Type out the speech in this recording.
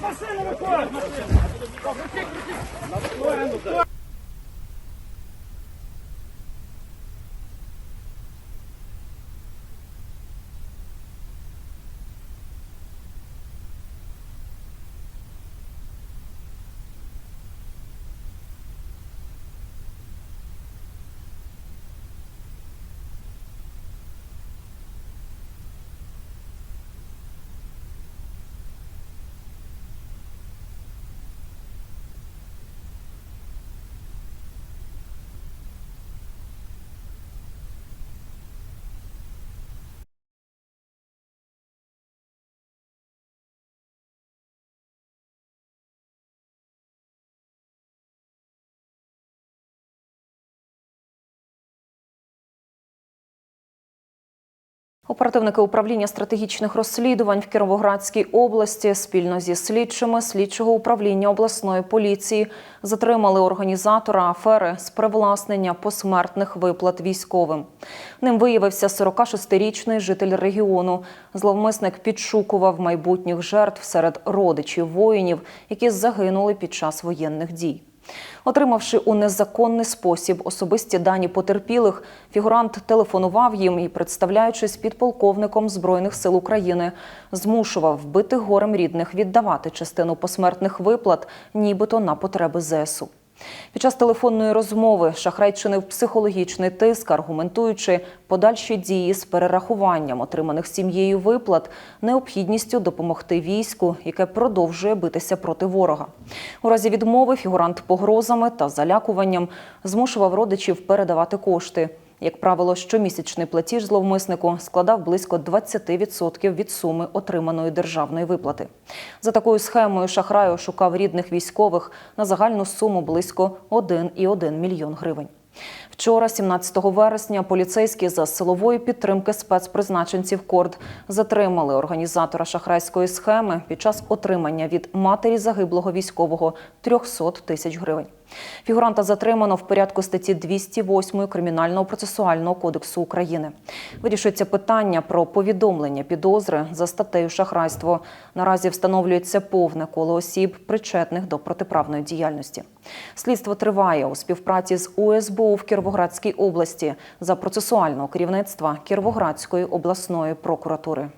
Машина виходить! Оперативники управління стратегічних розслідувань в Кіровоградській області спільно зі слідчими слідчого управління обласної поліції затримали організатора афери з привласнення посмертних виплат військовим. Ним виявився 46-річний житель регіону. Зловмисник підшукував майбутніх жертв серед родичів воїнів, які загинули під час воєнних дій. Отримавши у незаконний спосіб особисті дані потерпілих, фігурант телефонував їм і, представляючись підполковником Збройних сил України, змушував вбитих горем рідних віддавати частину посмертних виплат, нібито на потреби ЗСУ. Під час телефонної розмови шахрай чинив психологічний тиск, аргументуючи подальші дії з перерахуванням отриманих сім'єю виплат, необхідністю допомогти війську, яке продовжує битися проти ворога. У разі відмови фігурант погрозами та залякуванням змушував родичів передавати кошти. Як правило, щомісячний платіж зловмиснику складав близько 20% від суми отриманої державної виплати. За такою схемою шахраю шукав рідних військових на загальну суму близько 1,1 мільйон гривень. Вчора, 17 вересня, поліцейські за силової підтримки спецпризначенців КОРД затримали організатора шахрайської схеми під час отримання від матері загиблого військового 300 тисяч гривень. Фігуранта затримано в порядку статті 208 Кримінального процесуального кодексу України. Вирішується питання про повідомлення підозри за статтею шахрайство. Наразі встановлюється повне коло осіб, причетних до протиправної діяльності. Слідство триває у співпраці з УСБУ в Кіровоградській області за процесуального керівництва Кіровоградської обласної прокуратури.